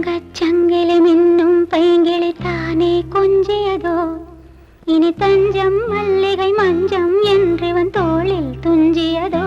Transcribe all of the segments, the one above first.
തങ്കച്ചങ്കിലുമെന്നും പൈങ്കിളി താനേ കൊഞ്ചിയതോ ഇനി തഞ്ചം മല്ലികൈ മഞ്ചം என்றவன் தோளில் துஞ்சியதோ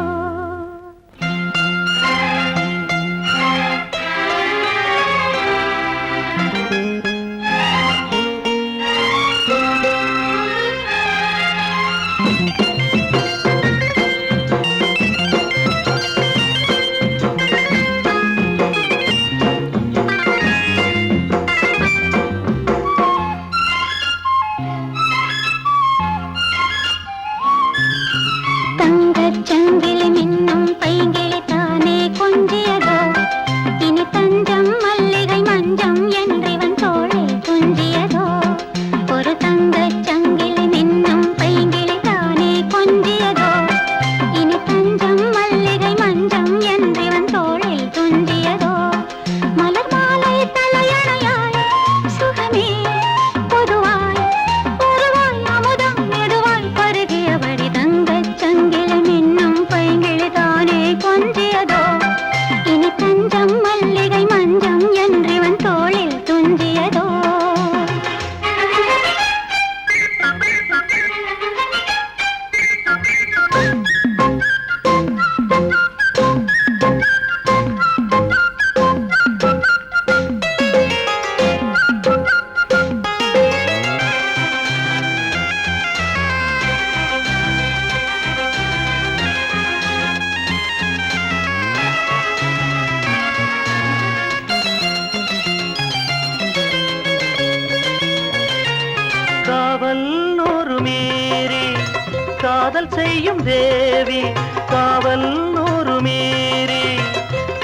காவல் நூறு மீறி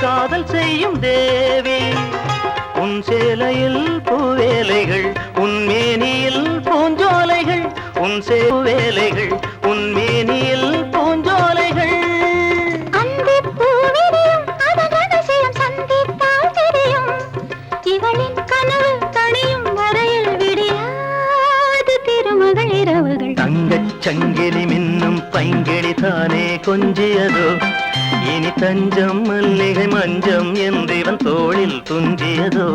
காதல் செய்யும் தேவி. உன் சேலையில் பூவேலைகள் உன் மேனியில் பூஞ்சோலைகள் உன் சேவேலைகள் தானே கொஞ்சியதோ? இனி தஞ்சம் மல்லிகை மஞ்சம் என்றிவன் தோளில் துஞ்சியதோ?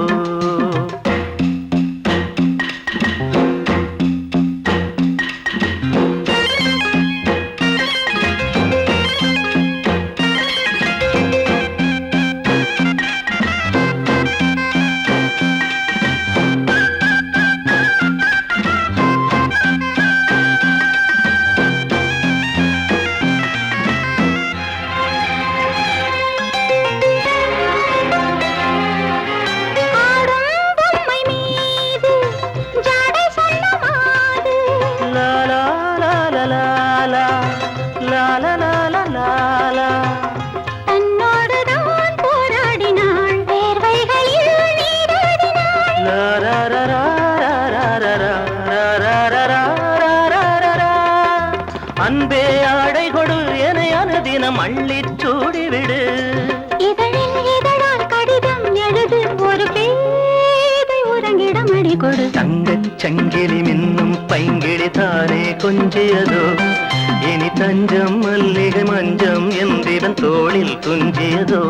அள்ளி சூடிவிடு கொடு. தங்கச் சங்கிலி மின்னும் பைங்கிழி தானே கொஞ்சியதோ? இனி தஞ்சம் மல்லிகை மஞ்சம் என்றிடம் தோளில் துஞ்சியதோ?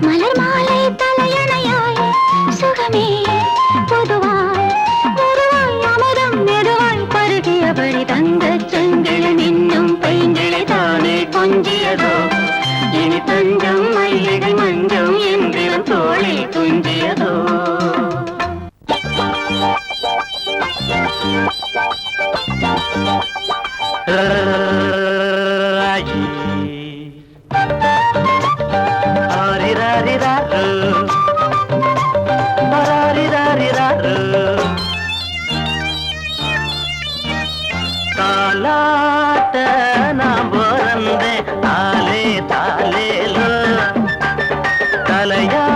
மலர் மாலை தஞ்சம் மயிலடை மலையா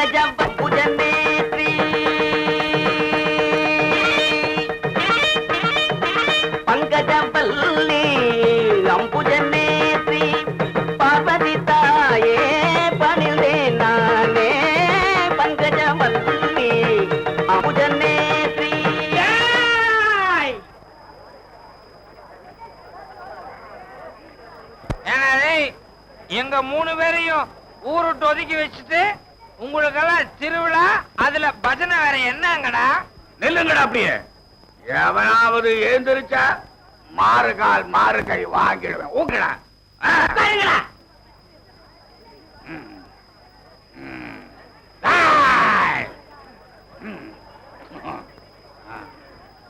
பங்கஜம் நில்லுங்கடா அப்படியே. எவனாவது எழுந்திருச்சா மாறு கால் மாறு கை வாங்கிடுவேன்.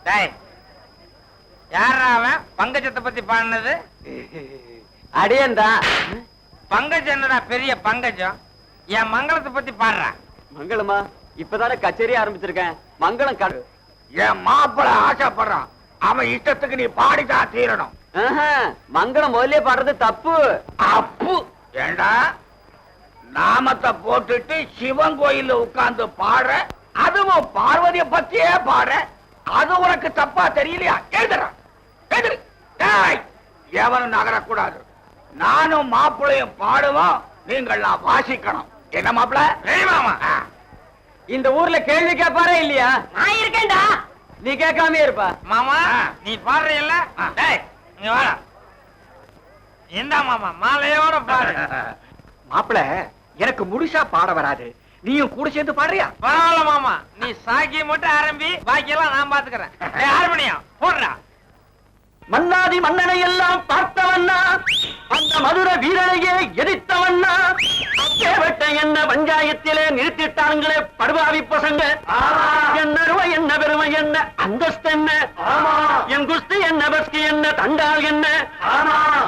டேய். யாரா அவன்? பங்கஜத்தை பத்தி பாடினது? அடியேன்டா. பங்கஜம் என்னடா பெரிய பங்கஜம்? என் மங்களத்தை பத்தி பாடுறா. மங்களமா? இப்பதானே கச்சேரி ஆரம்பிச்சிருக்கேன். மங்களம் கடு என் மாப்பிள ஆசைப்படுறான் அவன் இஷ்டத்துக்கு நீ பாடிதான் தீரணும். மங்களம் முதல்ல பாடுறது தப்பு. அப்பு. ஏண்டா? நாமத்தை போட்டுட்டு சிவன் கோயில்ல உட்கார்ந்து பாடுற அதுவும் பார்வதிய பத்தியே பாடுற அது உனக்கு தப்பா தெரியலையா? எழுதுற. எழுதுரு எவனும் நகரக்கூடாது. நானும் மாப்பிளையும் பாடுவோம் நீங்கள்லாம் வாசிக்கணும். என்ன மாப்பிள? மாமா. இந்த ஊர்ல கேள்வி கேட்பாரே இல்லையா? நான் இருக்கேன்டா. நீ கேட்காம இருப்பா. மாமா. நீ பாடுறியல்ல? ஆ. டேய் இங்க வாடா. இந்தா மாமா மாலையோட பாடு. மாப்பிள எனக்கு முழுசா பாட வராது. நீயும் கூட சேர்ந்து பாடுறியா? பரவாயில்ல மாமா. நீ சாக்கி மட்டும் ஆரம்பி பாக்கியெல்லாம் நான் பாத்துக்கிறேன். டேய் ஹார்மோனியம் போடுறா மன்னாதி மன்னனை எல்லாம் பார்த்தவண்ணா அந்த மதுர வீரனையே எதிர்த்தவண்ணா அப்பேவட்ட என்ன பஞ்சாயத்திலே நிறுத்திட்டாங்களே படுபாவி பசங்க? என்ன பெருமை என்ன அந்தஸ்து என்ன? என் குஸ்தி என்ன பஸ்கி என்ன தண்டால் என்ன?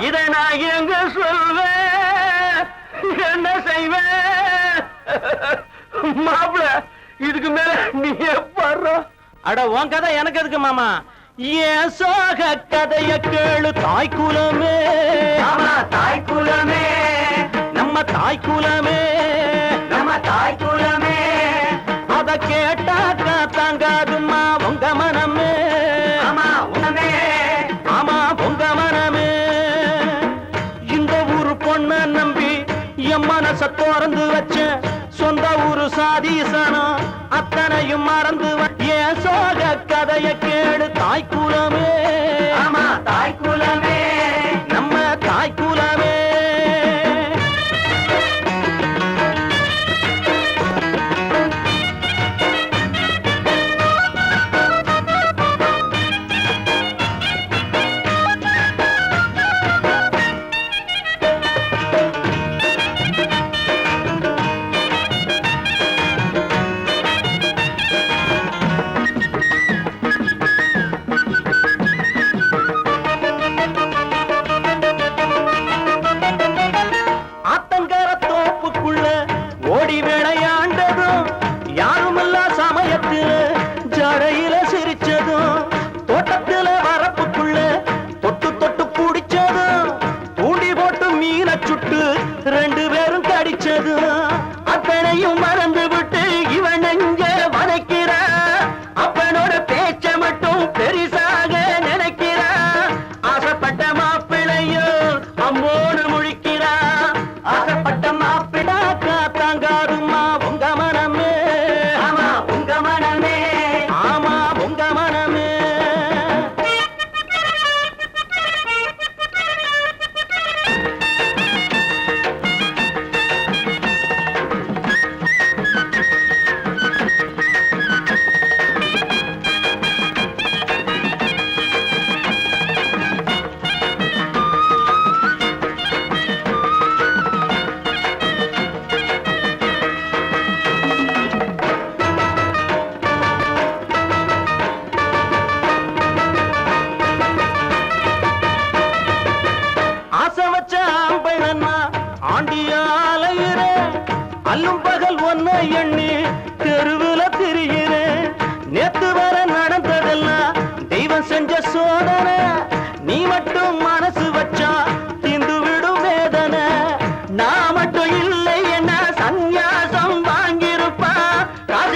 இதை நான் எங்க சொல்வேன். என்ன செய்வேன்? மாப்பிள இதுக்கு மேல நீ பாடுற அட உன் கதை எனக்கு எதுக்கு மாமா? ஏன் சோக கதைய கேளு தாய் குலமே. தாய் குலமே நம்ம தாய் குலமே.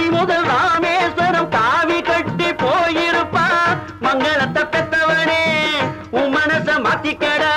முதல் ராமேஸ்வரம் காவி கட்டி போயிருப்பா மங்களத்தை பெத்தவனே உன் மனச மாத்திக்கடா.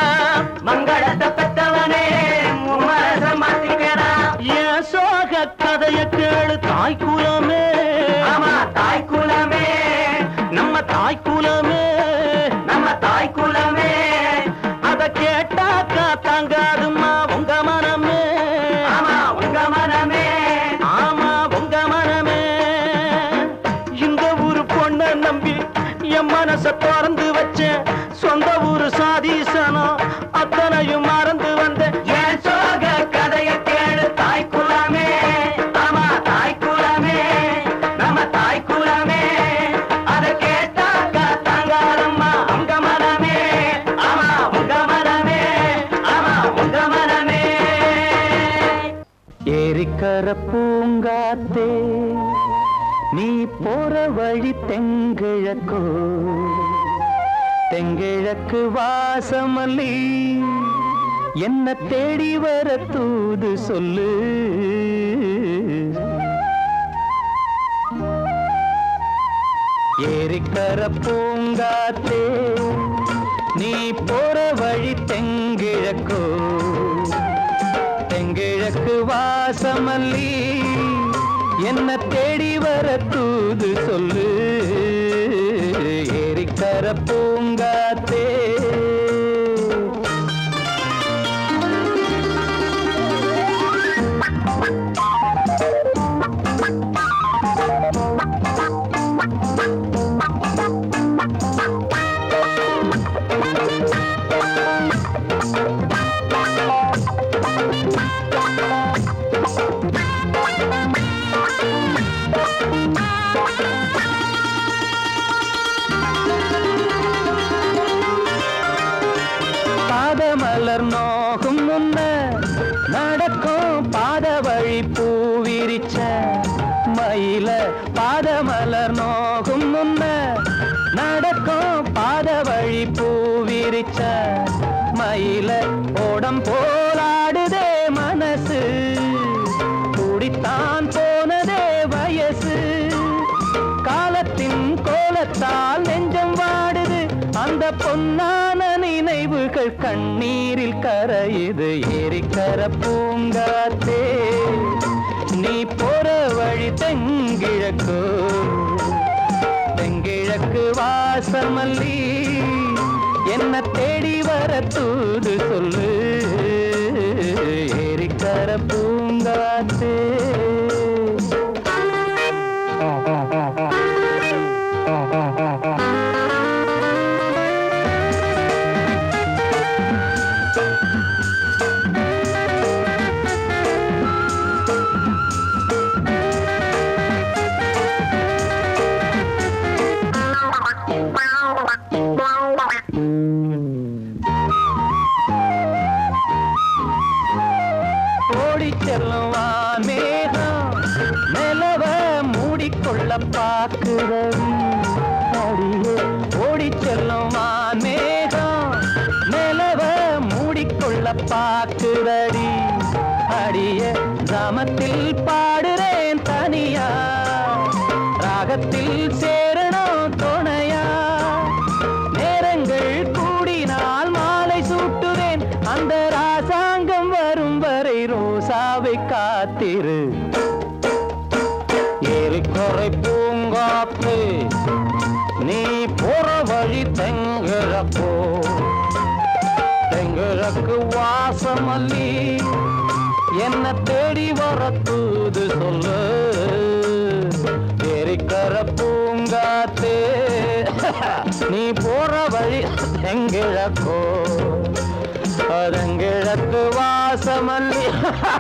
தெங்கிழக்கு வாசமல்லி. என்ன தேடி வர தூது சொல்லு. ஏரிக்கர பூங்காத்தே நீ போற வழி தெங்கிழக்கோ. தெங்கிழக்கு வாசமல்லி. என்ன தேடி வர தூது சொல்லு. ஏரிக்கர பூ அந்த பொன்னான நினைவுகள் கண்ணீரில் கரையுது. ஏரிக்கர பூங்காத்தே நீ போற வழி தெங்கிழக்கு தெங்கிழக்கு வாசமல்லி என்ன தேடி வர தூது சொல்லு. ஏரிக்கர பூங்காத்தே. வாசமல்லி என்ன தேடி வர தூது சொல்லு. எரிக்கிற பூங்காத்தே. நீ போற வழி தெங்கிழக்கோ. அதங்கிழக்கு வாசமல்லி.